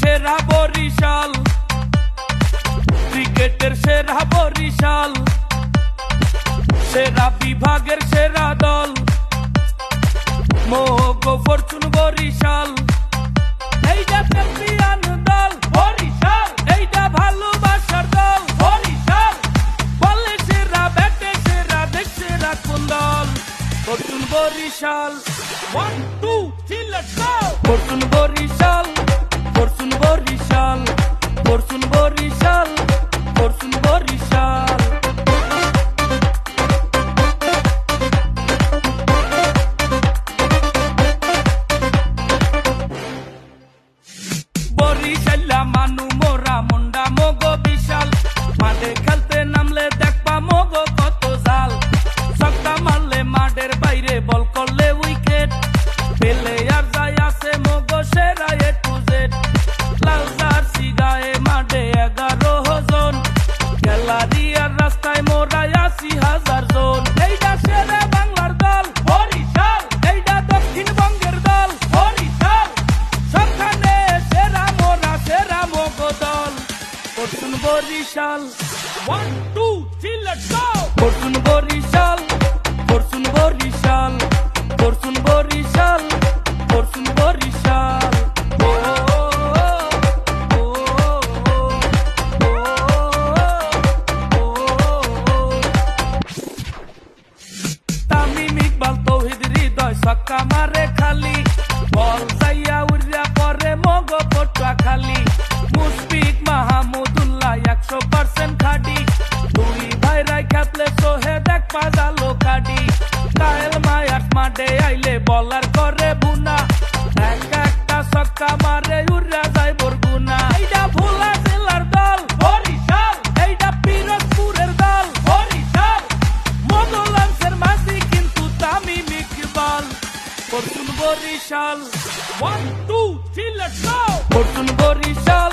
সেরা বরিশাল। ক্রিকেটের সেরা বরিশাল। সেরা বিভাগের সেরা দল। মোগো ফরচুন বরিশাল। এইটা চ্যাম্পিয়ন দল, বরিশাল। এইটা ভালোবাসার দল, বরিশাল। বলে সেরা ব্যাটে সেরা দেশ সেরা কোন দল। Fortune Barishal. One two three let's go Fortune Barishal. Fortune Barishal Fortune Barishal Fortune Barishal. বরিশাল্লা মানু মোরা মুন্ডা মগো বিশাল। মাঠে খেলতে নামলে দেখবা মগো কত জাল। সক্কা মারলে মাঠের বাইরে বল করলে উইকেট। পেলে Barishal one two three let's go Fortune Barishal Fortune Barishal Fortune Barishal Fortune Barishal. Tamim Iqbal Towhid Hridoy সক্কা মারে খালি বল যাইয়া উড়িয়া পরে মগ পটুয়া খালি মুশফিক মাহমুদুল্লাহ মাঠে আইলে বলার করে বুনা। এক একটা সক্কা মারে উড়িয়া যায় বরগুনা। এইটা ভোলা জেলার দল, বরিশাল। এইটা পিরোজপুরের দল, বরিশাল। মদলাংশের মাঝি কিন্তু Tamim Iqbal. Fortune Barishal one two three let's go Barishal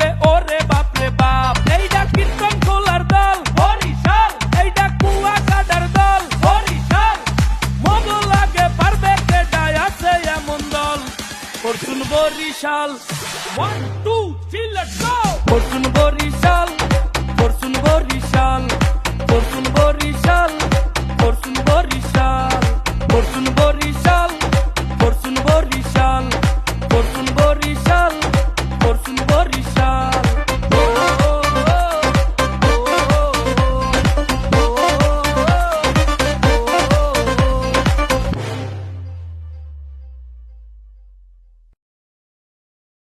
Barishal. One two three let's go Fortune Barishal Fortune Barishal Fortune Barishal Fortune Barishal Fortune Barishal Fortune Barishal Fortune Barishal Fortune Barishal.